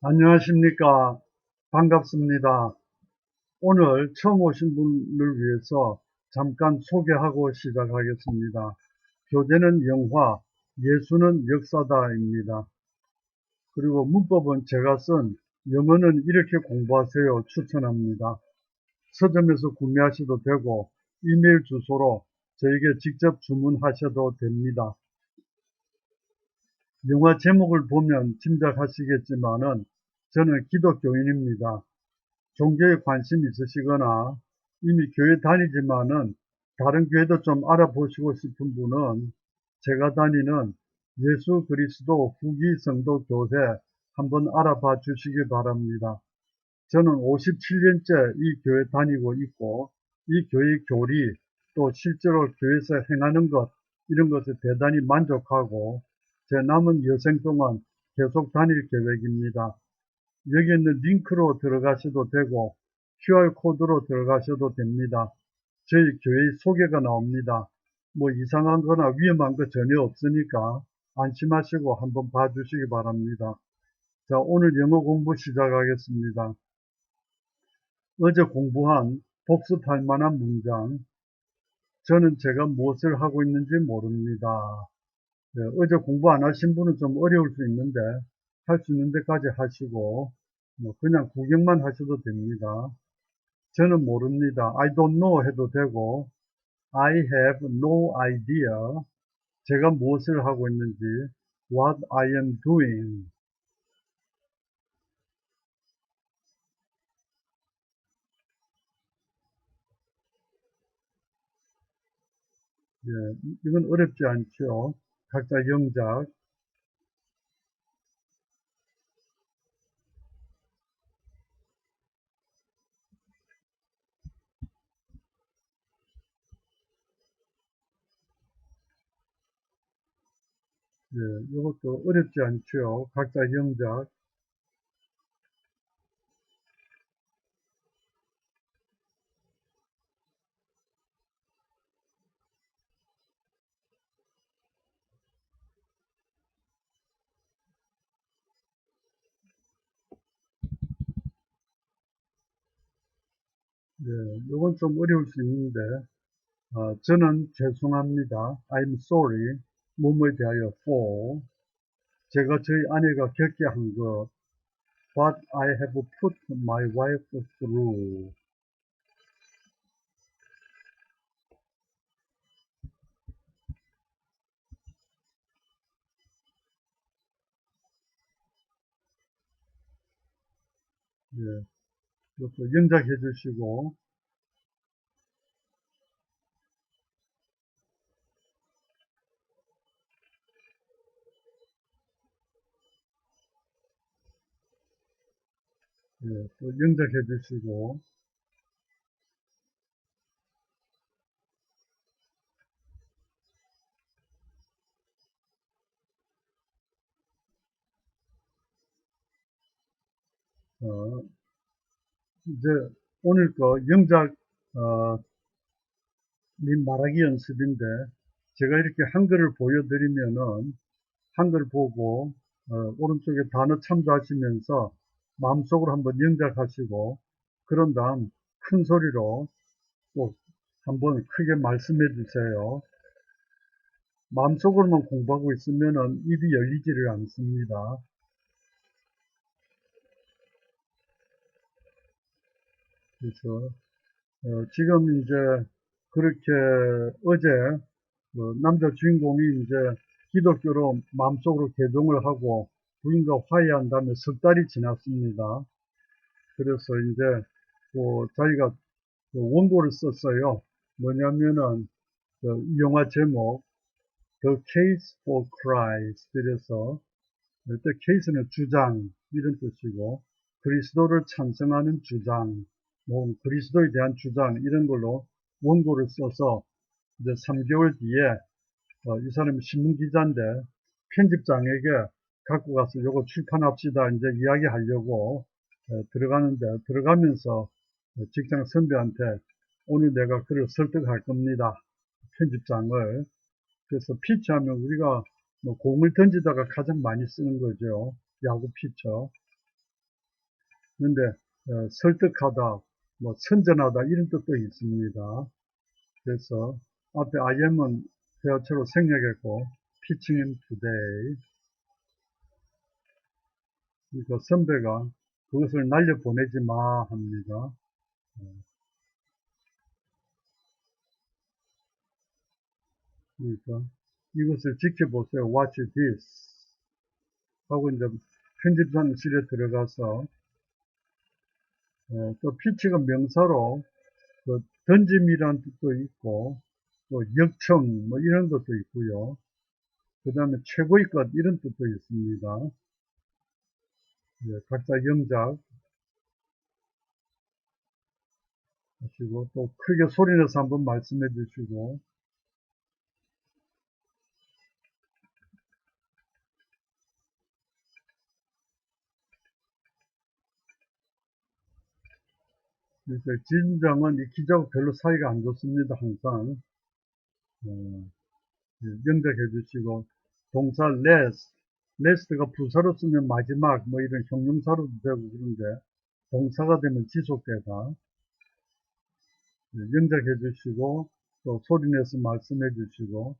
안녕하십니까. 반갑습니다. 오늘 처음 오신 분을 위해서 잠깐 소개하고 시작하겠습니다. 교재는 영화, 예수는 역사다입니다. 그리고 문법은 제가 쓴 영어는 이렇게 공부하세요 추천합니다. 서점에서 구매하셔도 되고 이메일 주소로 저에게 직접 주문하셔도 됩니다. 영화 제목을 보면 짐작하시겠지만은 저는 기독교인입니다. 종교에 관심 있으시거나 이미 교회 다니지만은 다른 교회도 좀 알아보시고 싶은 분은 제가 다니는 예수 그리스도 후기 성도 교회 한번 알아봐 주시기 바랍니다. 저는 57년째 이 교회 다니고 있고 이 교회 교리 또 실제로 교회에서 행하는 것 이런 것에 대단히 만족하고 제 남은 여생 동안 계속 다닐 계획입니다. 여기 있는 링크로 들어가셔도 되고 QR코드로 들어가셔도 됩니다. 저희 교회의 소개가 나옵니다. 뭐 이상한 거나 위험한 거 전혀 없으니까 안심하시고 한번 봐주시기 바랍니다. 자 오늘 영어 공부 시작하겠습니다. 어제 공부한 복습할 만한 문장 저는 제가 무엇을 하고 있는지 모릅니다. 네, 어제 공부 안 하신 분은 좀 어려울 수 있는데 할 수 있는 데까지 하시고 뭐 그냥 구경만 하셔도 됩니다. 저는 모릅니다. I don't know 해도 되고 I have no idea 제가 무엇을 하고 있는지 what I am doing 예, 이건 어렵지 않죠. 각자 영작 예, 이것도 어렵지 않죠. 각자 영작 예, 이건 좀 어려울 수 있는데 어, 저는 죄송합니다. I'm sorry. 뭐뭐에 대하여 for 제가 저희 아내가 겪게 한 것 What I have put my wife through 예, 이것도 영작해 주시고. 예, 또 영작해 주시고 어, 이제 오늘 거 영작 어, 님 말하기 연습인데 제가 이렇게 한글을 보여드리면은 한글 보고 어, 오른쪽에 단어 참조하시면서 마음속으로 한번 영작하시고 그런 다음 큰 소리로 꼭 한번 크게 말씀해 주세요. 마음속으로만 공부하고 있으면은 입이 열리지를 않습니다. 그래서 어, 지금 이제 그렇게 어제 그 남자 주인공이 이제 기독교로 마음속으로 개종을 하고 부인과 화해한 다음에 석 달이 지났습니다. 그래서 이제 그 자기가 그 원고를 썼어요. 뭐냐면은 그이 영화 제목 The Case for Christ 이래서 일단 case는 주장 이런 뜻이고 그리스도를 찬성하는 주장 뭐 그리스도에 대한 주장 이런 걸로 원고를 써서 이제 3개월 뒤에 어, 이 사람이 신문 기자인데 편집장에게 갖고 가서 요거 출판합시다 이제 이야기하려고 어, 들어가는데 들어가면서 어, 직장 선배한테 오늘 내가 그를 설득할 겁니다. 편집장을 그래서 피치하면 우리가 뭐 공을 던지다가 가장 많이 쓰는 거죠. 야구 피처. 근데 어, 설득하다, 뭐 선전하다 이런 뜻도 있습니다. 그래서 앞에 I am은 회화체로 생략했고 pitching him today 그 선배가 그것을 날려보내지 마 합니다. 어. 그러니까 이것을 지켜보세요. Watch this. 하고 이제 편집장실에 들어가서 어, 또 피치가 명사로 그 던짐이라는 뜻도 있고 또 역청 뭐 이런 것도 있고요. 그 다음에 최고의 것 이런 뜻도 있습니다. 예, 각자 영작 하시고 또 크게 소리 내서 한번 말씀해 주시고 그래서 진정은 이 기자하고 별로 사이가 안 좋습니다. 항상 어, 예, 영작해 주시고 동사 less, last가 부사로 쓰면 마지막 뭐 이런 형용사로도 되고 그런데 동사가 되면 지속되다 예, 영작해 주시고 또 소리내서 말씀해 주시고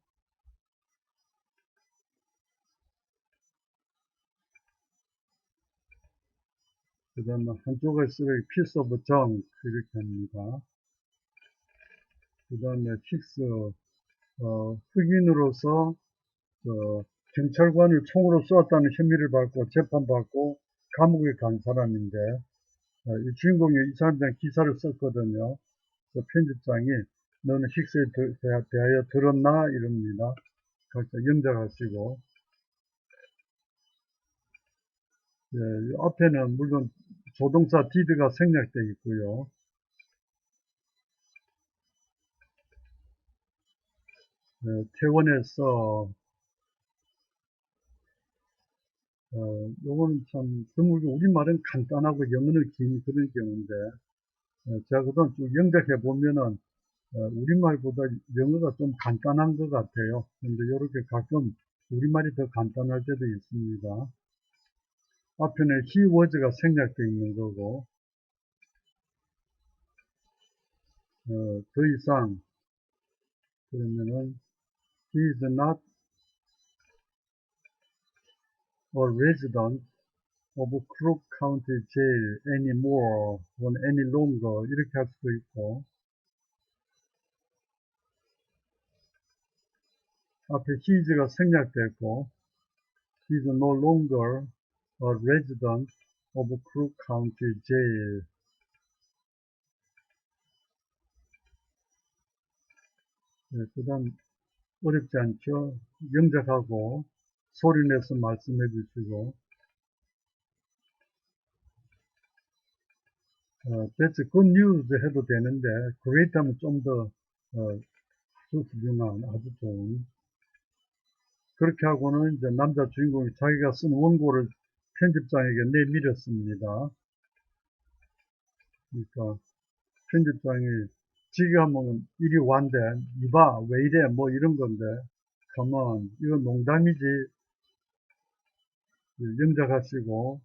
그 다음에 한쪽에 쓰레기 piece of 이렇게 합니다. 그 다음에 픽스 어, 흑인으로서 어, 경찰관을 총으로 쏘았다는 혐의를 받고 재판받고 감옥에 간 사람인데 어, 이 주인공이 이 사람한테 기사를 썼거든요. 그 편집장이 너는 힉스에 대- 대하여 들었나 이럽니다. 각자 영작하시고 예, 이 앞에는 물론 조동사 did가 생략되어 있고요. 예, 퇴원해서 어, 요건 참 드물게 우리말은 간단하고 영어는 긴 그런 경우인데 어, 제가 그동안 쭉 영작해 보면은 어, 우리말보다 영어가 좀 간단한 것 같아요. 근데 이렇게 가끔 우리말이 더 간단할 때도 있습니다. 앞에는 he was가 생략되어 있는 거고 어, 더 이상 그러면은 he is not a resident of Crook County Jail anymore or any longer 이렇게 할 수도 있고 앞에 he's가 생략됐고 he's no longer a resident of Crook County Jail. 네, 그 다음 어렵지 않죠? 영작하고 소리내서 말씀해 주시고. 어, that's good news 해도 되는데 great 하면 좀더 어, 훌륭한 아주 좋은. 그렇게 하고는 이제 남자 주인공이 자기가 쓴 원고를 편집장에게 내밀었습니다. 그러니까 편집장이 하면 이리 완데 이봐 왜 이래 뭐 이런 건데 가만 이건 농담이지 영작하시고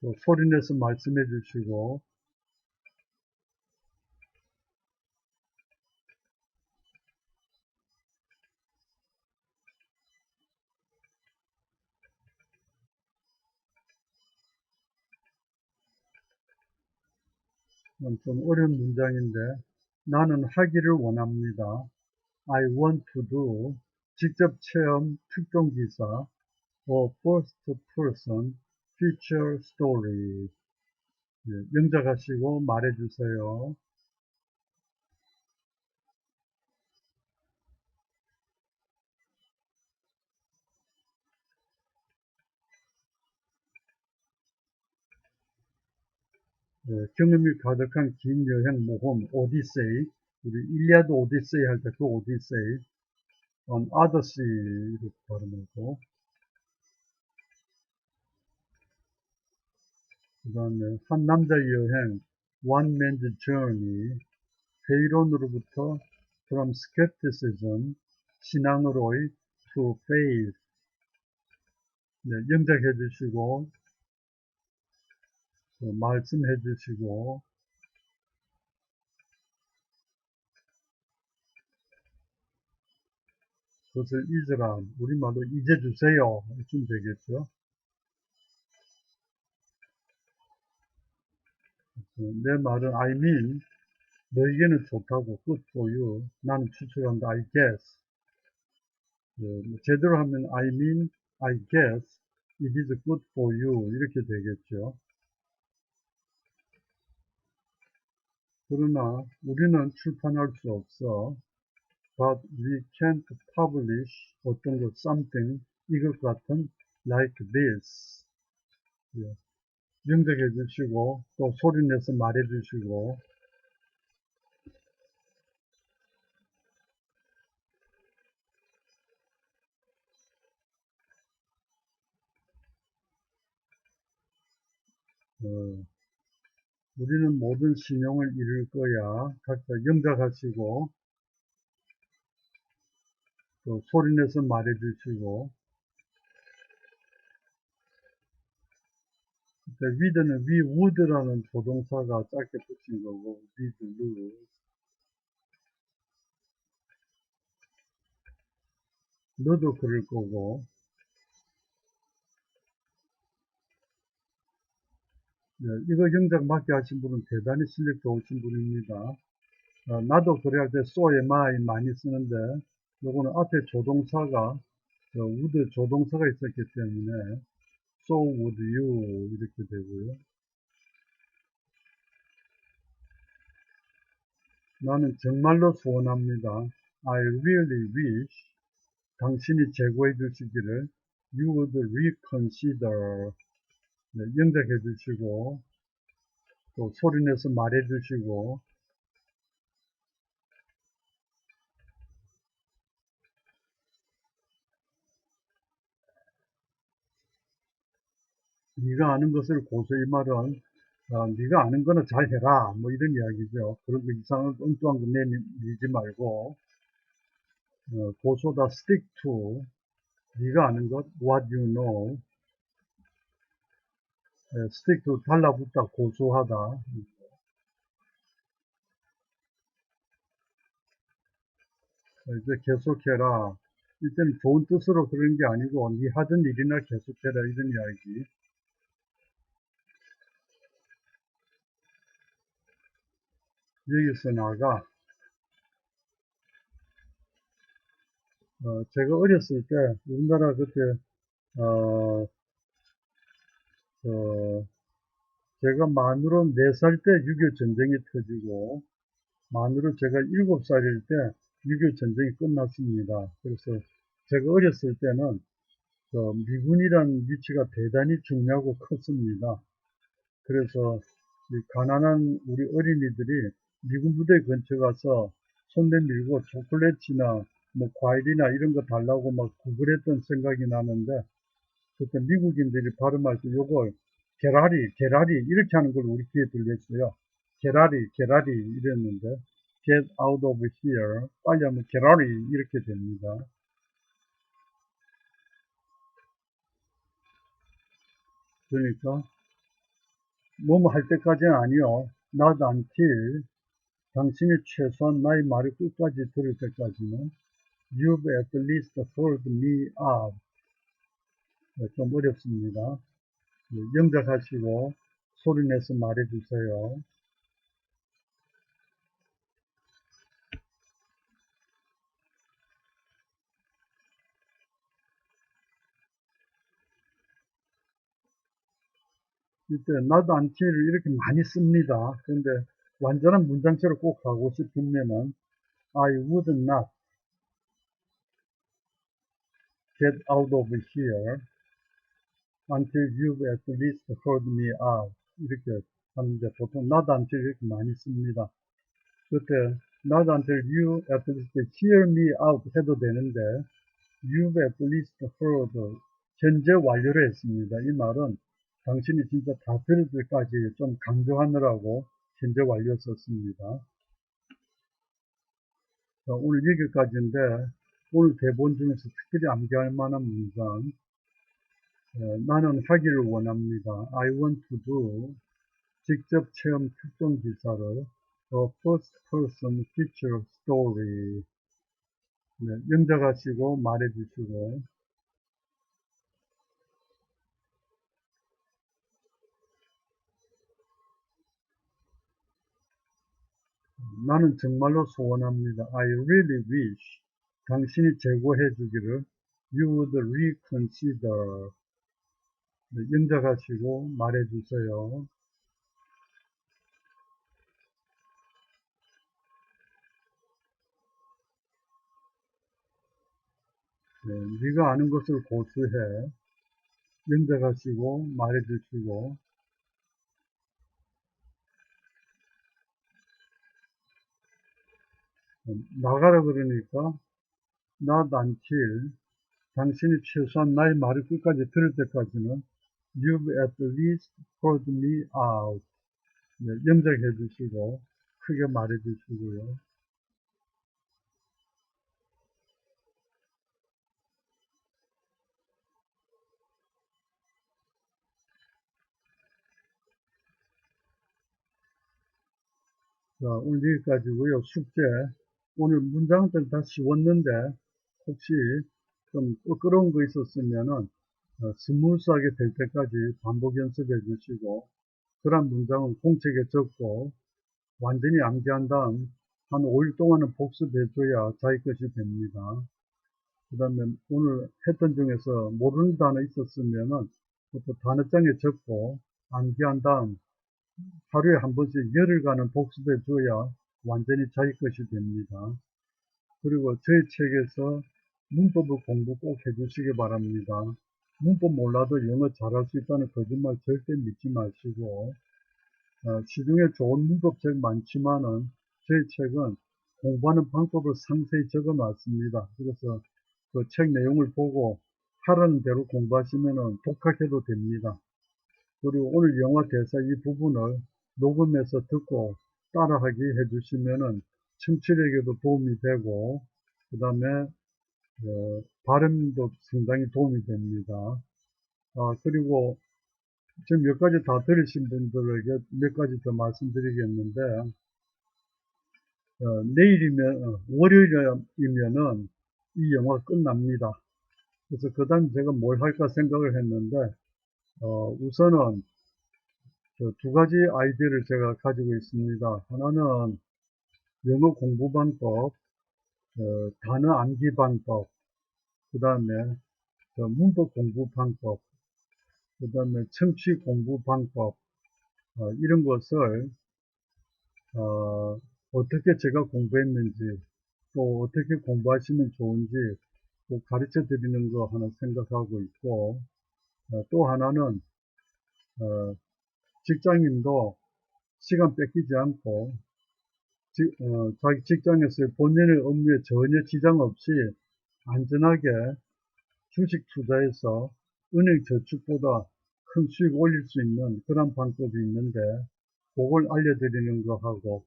또 소리내서 말씀해 주시고 이건 좀 어려운 문장인데 나는 하기를 원합니다. I want to do 직접 체험 특종 기사 or first person feature story 예, 영작하시고 말해주세요. 경험이 가득한 긴 여행 모험 오디세이 우리 일리아드 오디세이 할 때 그 오디세이 on Odyssey 이렇게 발음하고 그 다음에 한 남자의 여행 One Man's Journey 회의론으로부터 from skepticism 신앙으로의 to faith. 네, 영작해 주시고 또 말씀해 주시고. 그것을 잊으라 우리말로 잊어 주세요. 좀 되겠죠? 내 말은 I mean 너에게는 좋다고 good for you. 나는 추측한다 I guess. 예, 뭐 제대로 하면 I mean I guess. It is good for you. 이렇게 되겠죠 그러나 우리는 출판할 수 없어. But we can't publish 어떤 것 something 이것 같은 like this. 예. 영적해 주시고 또 소리내서 말해 주시고. 어, 우리는 모든 신용을 이룰 거야. 각자 영작하시고 또 소리내서 말해 주시고. 위드는 we would라는 조동사가 짧게 붙인 거고 we'd lose 너도 그럴 거고 네, 이거 영작 맞게 하신 분은 대단히 실력 좋으신 분입니다. 어, 나도 그래야 할때 am I 많이 쓰는데 요거는 앞에 조동사가 저 would 조동사가 있었기 때문에 so would you 이렇게 되고요. 나는 정말로 소원합니다. I really wish 당신이 제고해 주시기를 you would reconsider 네, 영작해 주시고 또 소리내서 말해 주시고. 네가 아는 것을 고소 이 말은 어, 네가 아는 거는 잘 해라. 뭐 이런 이야기죠. 그런 거 이상한 엉뚱한 거 내밀지 말고. 어, 고소다 stick to. 네가 아는 것 what you know 에, stick to 달라붙다. 고소하다. 어, 이제 계속해라. 이때는 좋은 뜻으로 그런 게 아니고 네 하던 일이나 계속해라. 이런 이야기. 여기서 나가. 어, 제가 어렸을 때 우리나라 그때 어, 어, 제가 만으로 4살 때 6.25 전쟁이 터지고 만으로 제가 7살일 때 6.25 전쟁이 끝났습니다. 그래서 제가 어렸을 때는 그 미군이라는 위치가 대단히 중요하고 컸습니다. 그래서 이 가난한 우리 어린이들이 미군 부대 근처 가서 손 내밀고 초콜릿이나 뭐 과일이나 이런 거 달라고 막 구걸했던 생각이 나는데 그때 미국인들이 발음할 때 요걸 게라리 게라리 이렇게 하는 걸 우리 귀에 들렸어요. 게라리 게라리 이랬는데 get out of here 빨리 하면 게라리 이렇게 됩니다. 그러니까 뭐뭐 할 때까지는 아니요. not until 당신이 최소한 나의 말을 끝까지 들을 때까지는 you've at least heard me out. 네, 좀 어렵습니다. 네, 영작하시고 소리내서 말해주세요. 이때 나도 안티를 이렇게 많이 씁니다. 그런데 완전한 문장처럼 꼭 가고 싶으면은 I would not get out of here until you've at least heard me out. 이렇게 하는데 보통 not until 이렇게 많이 씁니다. 그때 not until you at least hear me out 해도 되는데 you've at least heard 현재 완료를 했습니다. 이 말은 당신이 진짜 다 들을 때까지 좀 강조하느라고 현재 완료 썼습니다. 자, 오늘 여기까지인데 오늘 대본 중에서 특별히 암기할 만한 문장 어, 나는 하기를 원합니다. I want to do 직접 체험 특종 기사를 A First Person Feature Story 네, 영작하시고 말해주시고 나는 정말로 소원합니다. I really wish 당신이 제고해 주기를 you would reconsider 네, 영작하시고 말해주세요. 네, 네가 아는 것을 고수해 영작하시고 말해주시고 음, 나가라 그러니까 not until 당신이 최소한 나의 말을 끝까지 들을 때까지는 you've at least heard me out 네, 영작해 주시고 크게 말해 주시고요. 자, 오늘 여기까지고요. 숙제. 오늘 문장들 다 씌웠는데 혹시 좀 끄끄러운 거 있었으면은 어, 스무스하게 될 때까지 반복 연습해 주시고 그런 문장은 공책에 적고 완전히 암기한 다음 한 5일 동안은 복습해 줘야 자기 것이 됩니다. 그 다음에 오늘 했던 중에서 모르는 단어 있었으면은 그것도 단어장에 적고 암기한 다음 하루에 한 번씩 열흘간은 복습해 줘야 완전히 자기 것이 됩니다. 그리고 저희 책에서 문법을 공부 꼭 해주시기 바랍니다. 문법 몰라도 영어 잘할 수 있다는 거짓말 절대 믿지 마시고 어, 시중에 좋은 문법책 많지만은 저희 책은 공부하는 방법을 상세히 적어 놨습니다. 그래서 그 책 내용을 보고 하라는 대로 공부하시면은 독학해도 됩니다. 그리고 오늘 영화 대사 이 부분을 녹음해서 듣고 따라하기 해주시면은 청취력에도 도움이 되고 그 다음에 어, 발음도 상당히 도움이 됩니다. 아, 그리고 지금 몇 가지 다 들으신 분들에게 몇 가지 더 말씀드리겠는데 어, 내일이면 어, 월요일이면은 이 영화 끝납니다. 그래서 그 다음 제가 뭘 할까 생각을 했는데 어, 우선은 두 가지 아이디어를 제가 가지고 있습니다. 하나는 영어 공부 방법, 어, 단어 암기 방법, 그 다음에 문법 공부 방법, 그 다음에 청취 공부 방법, 어, 이런 것을 어, 떻게 제가 공부했는지 또 어떻게 공부하시면 좋은지 가르쳐 드리는 거 하나 생각하고 있고 어, 또 하나는 어, 직장인도 시간 뺏기지 않고 지, 어, 자기 직장에서의 본인의 업무에 전혀 지장 없이 안전하게 주식 투자해서 은행 저축보다 큰 수익 올릴 수 있는 그런 방법이 있는데 그걸 알려드리는 거 하고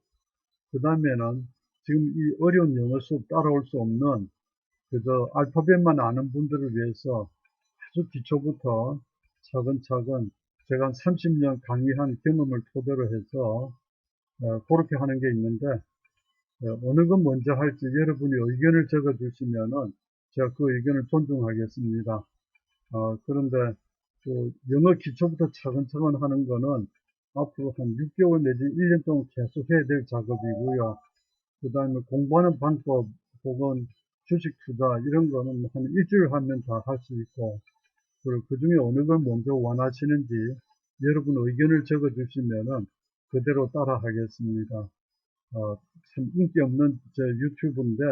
그 다음에는 지금 이 어려운 영어 수업 따라올 수 없는 그저 알파벳만 아는 분들을 위해서 아주 기초부터 차근차근 제가 한 30년 강의한 경험을 토대로 해서 어, 그렇게 하는 게 있는데 어, 어느 것 먼저 할지 여러분이 의견을 적어 주시면은 제가 그 의견을 존중하겠습니다. 어, 그런데 그 영어 기초부터 차근차근 하는 거는 앞으로 한 6개월 내지 1년 동안 계속 해야 될 작업이고요. 그 다음에 공부하는 방법 혹은 주식 투자 이런 거는 한 일주일 하면 다 할 수 있고 그리고 그 중에 어느 걸 먼저 원하시는지 여러분 의견을 적어 주시면은 그대로 따라 하겠습니다. 어, 참 인기 없는 저 유튜브인데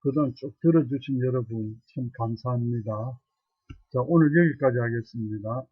그동안 쭉 들어주신 여러분 참 감사합니다. 자 오늘 여기까지 하겠습니다.